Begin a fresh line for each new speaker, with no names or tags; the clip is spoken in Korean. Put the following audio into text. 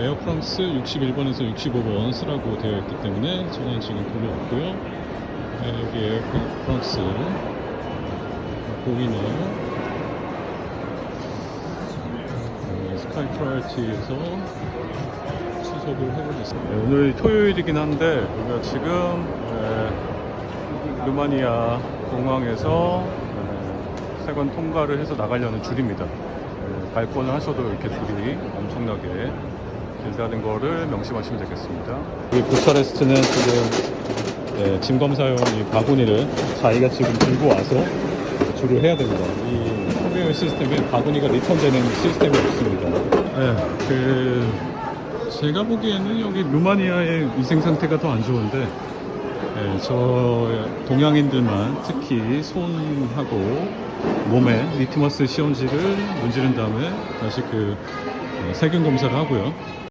에어 프랑스 61번에서 65번 쓰라고 되어 있기 때문에 저는 지금 돌려왔고요. 네, 여기 에어 프랑스 보이네요. 네, 스카이 프라이티에서 수속을 해보겠습니다. 네, 오늘 토요일이긴 한데 우리가 지금 에, 루마니아 공항에서 에, 세관 통과를 해서 나가려는 줄입니다. 에, 발권을 하셔도 이렇게 줄이 엄청나게 길다는 거를 명심하시면 되겠습니다. 이 부차레스트는 지금 네, 짐 검사용 이 바구니를 자기가 지금 들고 와서 줄을 해야 됩니다. 이 컨베이어 시스템에 바구니가 리턴되는 시스템이 없습니다. 네, 그 제가 보기에는 여기 루마니아의 위생 상태가 더 안 좋은데 예, 저 동양인들만 특히 손하고 몸에 리트머스 시험지를 문지른 다음에 다시 그 어, 세균 검사를 하고요.